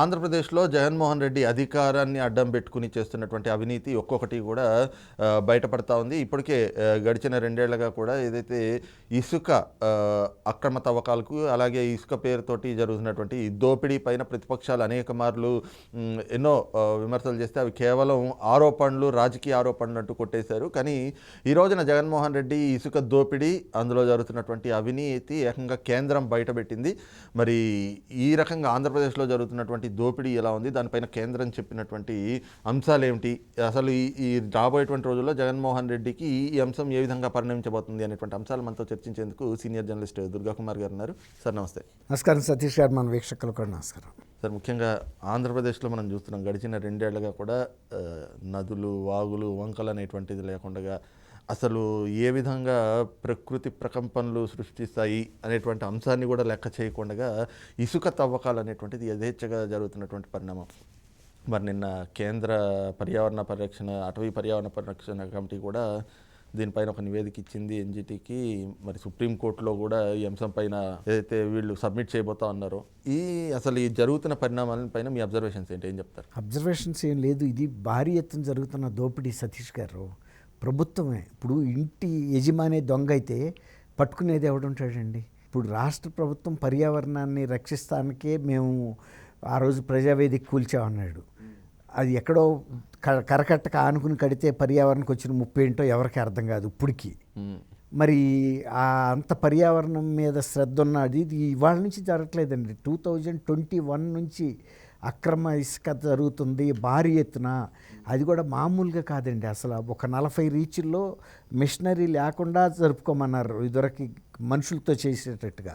ఆంధ్రప్రదేశ్లో జగన్మోహన్ రెడ్డి అధికారాన్ని అడ్డం పెట్టుకుని చేస్తున్నటువంటి అవినీతి ఒక్కొక్కటి కూడా బయటపడతా ఉంది. ఇప్పటికే గడిచిన రెండేళ్ళుగా కూడా ఏదైతే ఇసుక అక్రమ తవ్వకాలకు అలాగే ఇసుక పేరుతోటి జరుగుతున్నటువంటి దోపిడీ పైన ప్రతిపక్షాలు అనేక మార్లు ఎన్నో విమర్శలు చేస్తే అవి కేవలం ఆరోపణలు రాజకీయ ఆరోపణలు అంటూ కొట్టేశారు. కానీ ఈ రోజున జగన్మోహన్ రెడ్డి ఇసుక దోపిడీ అందులో జరుగుతున్నటువంటి అవినీతి ఏకంగా కేంద్రం బయటపెట్టింది. మరి ఈ రకంగా ఆంధ్రప్రదేశ్లో జరుగుతున్నటువంటి దోపిడీ ఎలా ఉంది? దానిపైన కేంద్రం చెప్పినటువంటి అంశాలు ఏమిటి? అసలు ఈ రాబోయేటువంటి రోజుల్లో జగన్మోహన్ రెడ్డికి ఈ అంశం ఏ విధంగా పరిణమించబోతుంది అనేటువంటి అంశాలు మనతో చర్చించేందుకు సీనియర్ జర్నలిస్ట్ దుర్గా కుమార్ గారు ఉన్నారు. సార్ నమస్తే. నమస్కారం సతీష్ గారు మన వీక్షకులు కూడా నమస్కారం. సార్ ముఖ్యంగా ఆంధ్రప్రదేశ్లో మనం చూస్తున్నాం గడిచిన రెండేళ్ళుగా కూడా నదులు వాగులు వంకలు అనేటువంటిది లేకుండా అసలు ఏ విధంగా ప్రకృతి ప్రకంపనలు సృష్టిస్తాయి అనేటువంటి అంశాన్ని కూడా లెక్క చేయకుండా ఇసుక తవ్వకాలు అనేటువంటిది యథేచ్ఛగా జరుగుతున్నటువంటి పరిణామం. మరి నిన్న కేంద్ర పర్యావరణ పరిరక్షణ అటవీ పర్యావరణ పరిరక్షణ కమిటీ కూడా దీనిపైన ఒక నివేదిక ఇచ్చింది ఎన్జిటికి. మరి సుప్రీంకోర్టులో కూడా ఈ అంశం పైన ఏదైతే వీళ్ళు సబ్మిట్ చేయబోతా ఉన్నారో ఈ అసలు ఈ జరుగుతున్న పరిణామాల పైన మీ అబ్జర్వేషన్స్ ఏంటి? ఏం చెప్తారు? అబ్జర్వేషన్స్ ఏం లేదు. ఇది భారీ ఎత్తున జరుగుతున్న దోపిడీ సతీష్ గారు. ప్రభుత్వమే. ఇప్పుడు ఇంటి యజమాని దొంగ అయితే పట్టుకునేది ఎవడుంటాడండి? ఇప్పుడు రాష్ట్ర ప్రభుత్వం పర్యావరణాన్ని రక్షిస్తానికే మేము ఆ రోజు ప్రజావేదిక కూల్చామన్నాడు. అది ఎక్కడో క- కరకట్టక ఆనుకుని కడితే పర్యావరణకు వచ్చిన ముప్పు ఏంటో ఎవరికి అర్థం కాదు ఇప్పటికీ. మరి ఆ అంత పర్యావరణం మీద శ్రద్ధ ఉన్నది ఇది ఇవాళ నుంచి జరగట్లేదండి. టూ థౌజండ్ ట్వంటీ వన్ నుంచి అక్రమ ఇసుక జరుగుతుంది భారీ ఎత్తున. అది కూడా మామూలుగా కాదండి అసలు. ఒక నలభై రీచ్ల్లో మిషనరీ లేకుండా జరుపుకోమన్నారు ఇదివరకు మనుషులతో చేసేటట్టుగా.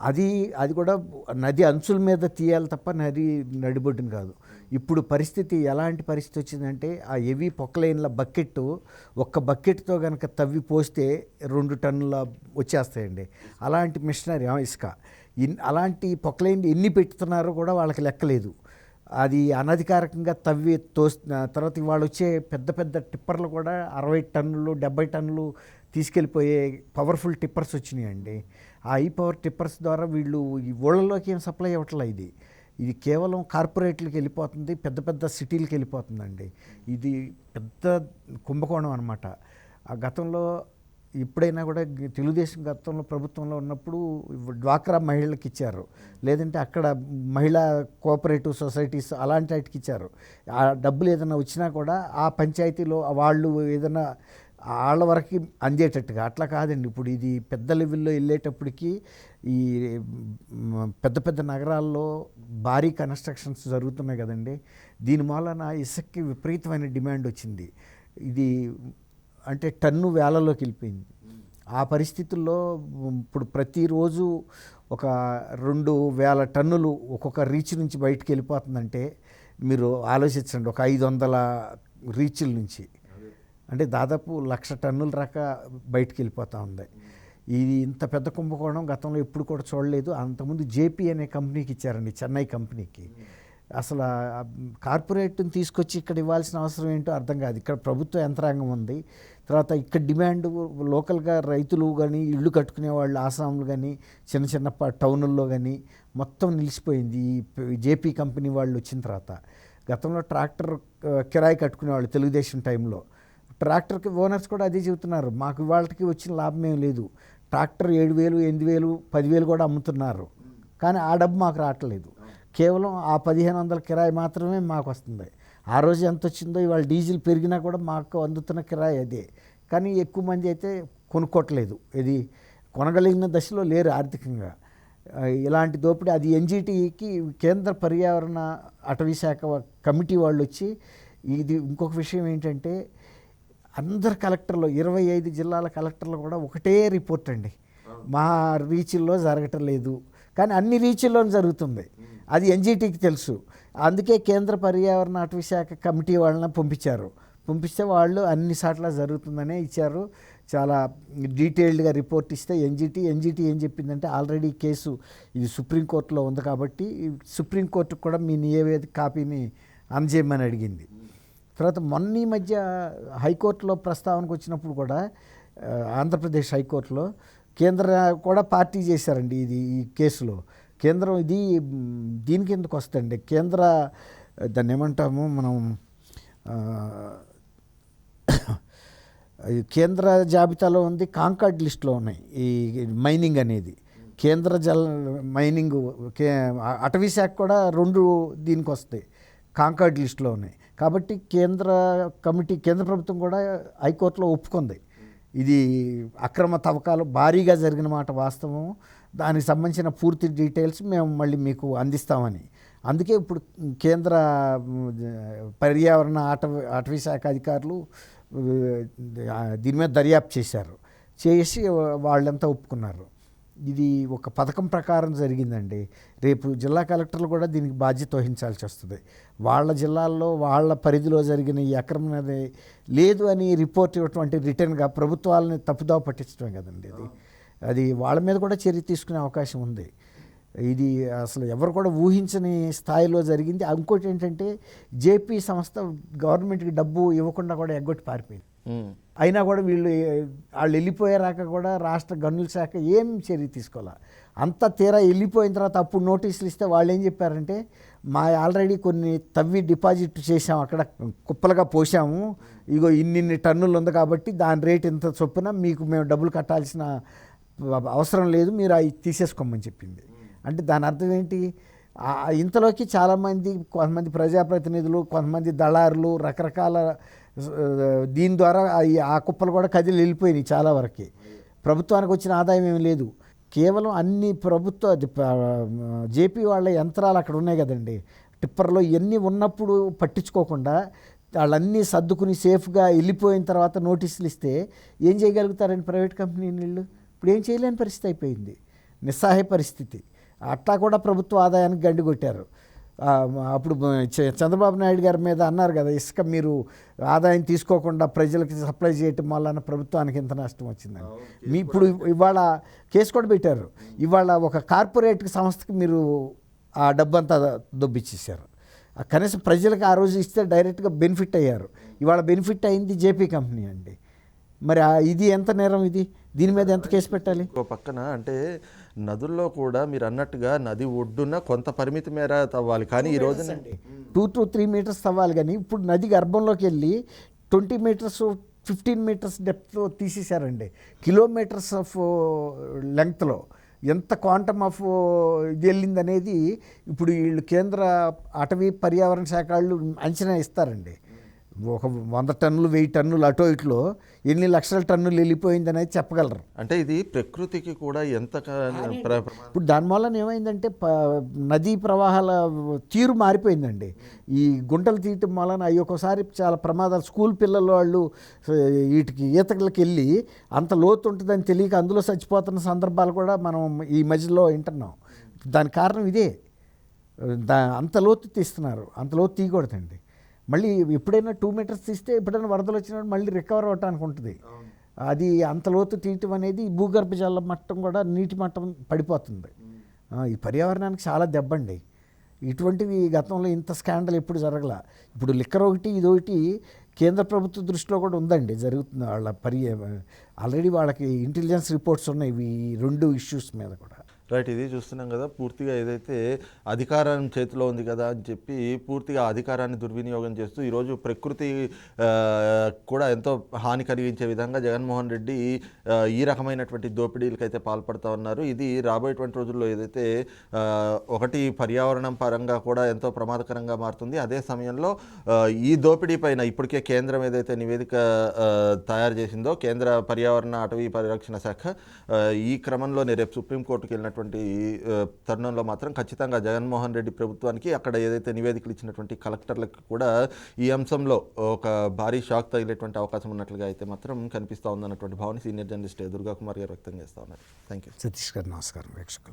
అది అది కూడా నది అంచుల మీద తీయాలి తప్ప నది నడిబొడ్డును కాదు. ఇప్పుడు పరిస్థితి ఎలాంటి పరిస్థితి వచ్చిందంటే ఆ హెవీ పొక్కలైన్ల బకెట్ ఒక్క బకెట్తో కనుక తవ్వి పోస్తే రెండు టన్నుల వచ్చేస్తాయండి. అలాంటి మిషనరీ ఆ, ఇసుక. ఇన్ అలాంటి పొక్కలైన్ ఎన్ని పెట్టుతున్నారో కూడా వాళ్ళకి లెక్కలేదు అది అనధికారికంగా తవ్వి తోస్ తర్వాత వాళ్ళు వచ్చే పెద్ద పెద్ద టిప్పర్లు కూడా అరవై టన్నులు డెబ్బై టన్నులు తీసుకెళ్ళిపోయే పవర్ఫుల్ టిప్పర్స్ వచ్చినాయండి. ఆ ఈ పవర్ టిప్పర్స్ ద్వారా వీళ్ళు ఈ ఊళ్ళలోకి ఏం సప్లై అవ్వట్లే ఇది? ఇది కేవలం కార్పొరేట్లకు వెళ్ళిపోతుంది పెద్ద పెద్ద సిటీలకు వెళ్ళిపోతుందండి. ఇది పెద్ద కుంభకోణం అనమాట ఆ గతంలో ఇప్పుడైనా కూడా తెలుగుదేశం గతంలో ప్రభుత్వంలో ఉన్నప్పుడు డ్వాక్రా మహిళలకు ఇచ్చారు. లేదంటే అక్కడ మహిళా కోఆపరేటివ్ సొసైటీస్ అలాంటి వాటికి ఇచ్చారు. ఆ డబ్బులు ఏదైనా వచ్చినా కూడా ఆ పంచాయతీలో వాళ్ళు ఏదైనా వాళ్ళ వరకు అందేటట్టుగా అట్లా కాదండి. ఇప్పుడు ఇది పెద్ద లెవెల్లో వెళ్ళేటప్పటికి ఈ పెద్ద పెద్ద నగరాల్లో భారీ కన్స్ట్రక్షన్స్ జరుగుతున్నాయి కదండి. దీని మూలన ఇసుక్కి విపరీతమైన డిమాండ్ వచ్చింది. ఇది అంటే టన్ను వేలలోకి వెళ్ళిపోయింది. ఆ పరిస్థితుల్లో ఇప్పుడు ప్రతిరోజు ఒక రెండు వేల టన్నులు ఒక్కొక్క రీచ్ నుంచి బయటకు వెళ్ళిపోతుందంటే మీరు ఆలోచించండి ఒక ఐదు వందల రీచ్ల నుంచి. అంటే దాదాపు లక్ష టన్నుల దాకా బయటకు వెళ్ళిపోతూ ఉంది. ఇది ఇంత పెద్ద కుంభకోణం గతంలో ఎప్పుడు కూడా చూడలేదు. అంతకుముందు జేపీ అనే కంపెనీకి ఇచ్చారండి చెన్నై కంపెనీకి. అసలు కార్పొరేట్ని తీసుకొచ్చి ఇక్కడ ఇవ్వాల్సిన అవసరం ఏంటో అర్థం కాదు. ఇక్కడ ప్రభుత్వ యంత్రాంగం ఉంది. తర్వాత ఇక్కడ డిమాండ్ లోకల్గా రైతులు కానీ ఇళ్ళు కట్టుకునే వాళ్ళు ఆసాములు కానీ చిన్న చిన్న టౌనుల్లో కానీ మొత్తం నిలిచిపోయింది. ఈ జేపీ కంపెనీ వాళ్ళు వచ్చిన తర్వాత. గతంలో ట్రాక్టర్ కిరాయి కట్టుకునేవాళ్ళు తెలుగుదేశం టైంలో. ట్రాక్టర్కి ఓనర్స్ కూడా అదే చెబుతున్నారు. మాకు వాళ్ళకి వచ్చిన లాభం ఏం లేదు. ట్రాక్టర్ ఏడు వేలు ఎనిమిది వేలు పదివేలు కూడా అమ్ముతున్నారు. కానీ ఆ డబ్బు మాకు రావట్లేదు. కేవలం ఆ పదిహేను వందల కిరాయి మాత్రమే మాకు వస్తుంది. ఆ రోజు ఎంత వచ్చిందో ఇవాళ డీజిల్ పెరిగినా కూడా మాకు అందుతున్న కిరాయి అదే. కానీ ఎక్కువ మంది అయితే కొనుక్కోవట్లేదు. ఇది కొనగలిగిన దశలో లేరు ఆర్థికంగా. ఇలాంటి దోపిడీ అది ఎన్జిటికి కేంద్ర పర్యావరణ అటవీ శాఖ కమిటీ వాళ్ళు వచ్చి ఇది ఇంకొక విషయం ఏంటంటే అందరు కలెక్టర్లు ఇరవై ఐదు జిల్లాల కలెక్టర్లు కూడా ఒకటే రిపోర్ట్ అండి. మా రీచ్ల్లో జరగటం లేదు. కానీ అన్ని రీచ్ల్లో జరుగుతుంది. అది ఎన్జిటికి తెలుసు. అందుకే కేంద్ర పర్యావరణ అటవీ శాఖ కమిటీ వాళ్ళని పంపించారు. పంపిస్తే వాళ్ళు అన్ని సార్లు జరుగుతుందనే ఇచ్చారు. చాలా డీటెయిల్డ్గా రిపోర్ట్ ఇస్తే ఎన్జిటి ఎన్జిటి ఏం చెప్పిందంటే ఆల్రెడీ కేసు ఇది సుప్రీంకోర్టులో ఉంది కాబట్టి ఈ సుప్రీంకోర్టుకు కూడా మీ నివేదిక కాపీని అందజేయమని అడిగింది. తర్వాత మొన్న ఈ మధ్య హైకోర్టులో ప్రస్తావనకు వచ్చినప్పుడు కూడా ఆంధ్రప్రదేశ్ హైకోర్టులో కేంద్ర కూడా పార్టీ చేశారండి ఇది ఈ కేసులో. కేంద్రం ఇది దీని కిందకు వస్తుంది కేంద్ర దాన్ని ఏమంటాము మనం కేంద్ర జాబితాలో ఉంది కాంకార్డ్ లిస్ట్లో ఉన్నాయి ఈ మైనింగ్ అనేది. కేంద్ర జల మైనింగ్ కే అటవీ శాఖ కూడా రెండు దీనికి వస్తాయి కాంకార్డ్ లిస్ట్లో ఉన్నాయి. కాబట్టి కేంద్ర కమిటీ కేంద్ర ప్రభుత్వం కూడా హైకోర్టులో ఒప్పుకుంది. ఇది అక్రమ తవ్వకాలు భారీగా జరిగిన మాట వాస్తవం దానికి సంబంధించిన పూర్తి డీటెయిల్స్ మేము మళ్ళీ మీకు అందిస్తామని. అందుకే ఇప్పుడు కేంద్ర పర్యావరణ అటవీ అటవీ శాఖ అధికారులు దీని మీద దర్యాప్తు చేశారు. చేసి వాళ్ళంతా ఒప్పుకున్నారు. ఇది ఒక పథకం ప్రకారం జరిగిందండి. రేపు జిల్లా కలెక్టర్లు కూడా దీనికి బాధ్యత వహించాల్సి వస్తుంది. వాళ్ళ జిల్లాల్లో వాళ్ళ పరిధిలో జరిగిన ఈ అక్రమం అనేది లేదు అని రిపోర్ట్ ఇవ్వటం అంటే రిటర్న్గా ప్రభుత్వాలని తప్పుదావ పట్టించడమే కదండి ఇది. అది వాళ్ళ మీద కూడా చర్య తీసుకునే అవకాశం ఉంది. ఇది అసలు ఎవరు కూడా ఊహించని స్థాయిలో జరిగింది. ఇంకోటి ఏంటంటే జేపీ సంస్థ గవర్నమెంట్కి డబ్బు ఇవ్వకుండా కూడా ఎగ్గొట్టి పారిపోయింది. అయినా కూడా వీళ్ళు వాళ్ళు వెళ్ళిపోయారాక కూడా రాష్ట్ర గన్నుల శాఖ ఏం చర్య తీసుకోవాలి అంతా తీరా వెళ్ళిపోయిన తర్వాత అప్పుడు నోటీసులు ఇస్తే వాళ్ళు ఏం చెప్పారంటే మా ఆల్రెడీ కొన్ని తవ్వి డిపాజిట్ చేసాం అక్కడ కుప్పలుగా పోసాము ఇగో ఇన్నిన్ని టన్నులు ఉంది కాబట్టి దాని రేట్ ఇంత చొప్పున మీకు మేము డబ్బులు కట్టాల్సిన అవసరం లేదు మీరు అవి తీసేసుకోమని చెప్పింది. అంటే దాని అర్థం ఏంటి? ఇంతలోకి చాలామంది కొంతమంది ప్రజాప్రతినిధులు కొంతమంది దళారులు రకరకాల దీని ద్వారా ఆ- కుప్పలు కూడా కదిలి వెళ్ళిపోయినాయి చాలా వరకు. ప్రభుత్వానికి వచ్చిన ఆదాయం ఏమి లేదు. కేవలం అన్ని ప్రభుత్వ అది జేపీ వాళ్ళ యంత్రాలు అక్కడ ఉన్నాయి కదండి. టిప్పర్లో ఇవన్నీ ఉన్నప్పుడు పట్టించుకోకుండా వాళ్ళన్నీ సర్దుకుని సేఫ్గా వెళ్ళిపోయిన తర్వాత నోటీసులు ఇస్తే ఏం చేయగలుగుతారండి ప్రైవేట్ కంపెనీ వీళ్ళు? ఇప్పుడు ఏం చేయలేని పరిస్థితి అయిపోయింది. నిస్సహాయ పరిస్థితి. అట్లా కూడా ప్రభుత్వ ఆదాయానికి గండి కొట్టారు. అప్పుడు చంద్రబాబు నాయుడు గారి మీద అన్నారు కదా ఇసుక మీరు ఆదాయం తీసుకోకుండా ప్రజలకి సప్లై చేయటం వలన ప్రభుత్వానికి ఇంత నష్టం వచ్చిందని. మీ ఇప్పుడు ఇవాళ కేసు కూడా పెట్టారు. ఇవాళ ఒక కార్పొరేట్ సంస్థకి మీరు ఆ డబ్బంతా దొబ్బిచ్చేసారు కనీసం ప్రజలకు ఆ రోజు ఇస్తే డైరెక్ట్గా బెనిఫిట్ అయ్యారు. ఇవాళ బెనిఫిట్ అయింది జేపీ కంపెనీ అండి. మరి ఇది ఎంత నేరం ఇది? దీని మీద ఎంత కేసు పెట్టాలి? ఇంకో పక్కన అంటే నదుల్లో కూడా మీరు అన్నట్టుగా నది ఒడ్డున కొంత పరిమితి మేర తవ్వాలి. కానీ ఈ రోజున టూ టు త్రీ మీటర్స్ తవ్వాలి. కానీ ఇప్పుడు నది గర్భంలోకి వెళ్ళి twenty metres fifteen metres depth తీసేశారండి. Kilometres of లెంగ్త్లో ఎంత క్వాంటమ్ ఆఫ్ ఇది వెళ్ళింది అనేది ఇప్పుడు వీళ్ళు కేంద్ర అటవీ పర్యావరణ శాఖ వాళ్ళు అంచనా ఇస్తారండి. ఒక వంద టన్నులు వెయ్యి టన్నులు అటో ఇట్లో ఎన్ని లక్షల టన్నులు వెళ్ళిపోయింది అనేది చెప్పగలరు. అంటే ఇది ప్రకృతికి కూడా ఎంత ఇప్పుడు దాని వలన ఏమైందంటే ప నదీ ప్రవాహాల తీరు మారిపోయిందండి. ఈ గుంటలు తీయటం వలన అవి ఒకసారి చాలా ప్రమాదాలు. స్కూల్ పిల్లలు వాళ్ళు వీటికి ఈతలకి వెళ్ళి అంత లోతు ఉంటుందని తెలియక అందులో చచ్చిపోతున్న సందర్భాలు కూడా మనం ఈ మధ్యలో వింటున్నాం. దాని కారణం ఇదే. దా అంత లోతు తీస్తున్నారు. అంత లోతు తీయకూడదండి. మళ్ళీ ఎప్పుడైనా టూ మీటర్స్ తీస్తే ఎప్పుడైనా వరదలు వచ్చినప్పుడు మళ్ళీ రికవర్ అవ్వటానికి ఉంటుంది. అది అంత లోతు తీయటం అనేది భూగర్భ జల మట్టం కూడా నీటి మట్టం పడిపోతుంది. ఈ పర్యావరణానికి చాలా దెబ్బండి ఇటువంటివి గతంలో ఇంత స్కాండల్ ఎప్పుడు జరగల. ఇప్పుడు లిక్కర్ ఒకటి ఇది ఒకటి కేంద్ర ప్రభుత్వ దృష్టిలో కూడా ఉందండి. జరుగుతుంది వాళ్ళ పరి ఆల్రెడీ వాళ్ళకి ఇంటెలిజెన్స్ రిపోర్ట్స్ ఉన్నాయి. ఈ రెండు ఇష్యూస్ మీద కూడా. రైట్ ఇది చూస్తున్నాం కదా పూర్తిగా ఏదైతే అధికారం చేతిలో ఉంది కదా అని చెప్పి పూర్తిగా అధికారాన్ని దుర్వినియోగం చేస్తూ ఈరోజు ప్రకృతి కూడా ఎంతో హాని కలిగించే విధంగా జగన్మోహన్ రెడ్డి ఈ రకమైనటువంటి దోపిడీలకైతే పాల్పడతా ఉన్నారు. ఇది రాబోయేటువంటి రోజుల్లో ఏదైతే ఒకటి పర్యావరణం పరంగా కూడా ఎంతో ప్రమాదకరంగా మారుతుంది. అదే సమయంలో ఈ దోపిడీ పైన ఇప్పటికే కేంద్రం ఏదైతే నివేదిక తయారు చేసిందో కేంద్ర పర్యావరణ అటవీ పరిరక్షణ శాఖ ఈ క్రమంలోనే రేపు సుప్రీంకోర్టుకు వెళ్ళిన ఉన్నటువంటి తరుణంలో మాత్రం ఖచ్చితంగా జగన్మోహన్ రెడ్డి ప్రభుత్వానికి అక్కడ ఏదైతే నివేదికలు ఇచ్చినటువంటి కలెక్టర్లకు కూడా ఈ అంశంలో ఒక భారీ షాక్ తగిలేటువంటి అవకాశం ఉన్నట్లుగా అయితే మాత్రం కనిపిస్తూ ఉందన్నటువంటి భావన సీనియర్ జర్నలిస్ట్ దుర్గా కుమార్ గారు వ్యక్తం చేస్తూ ఉన్నారు. థ్యాంక్ యూ సతీష్ గారు నమస్కారం ప్రేక్షకులు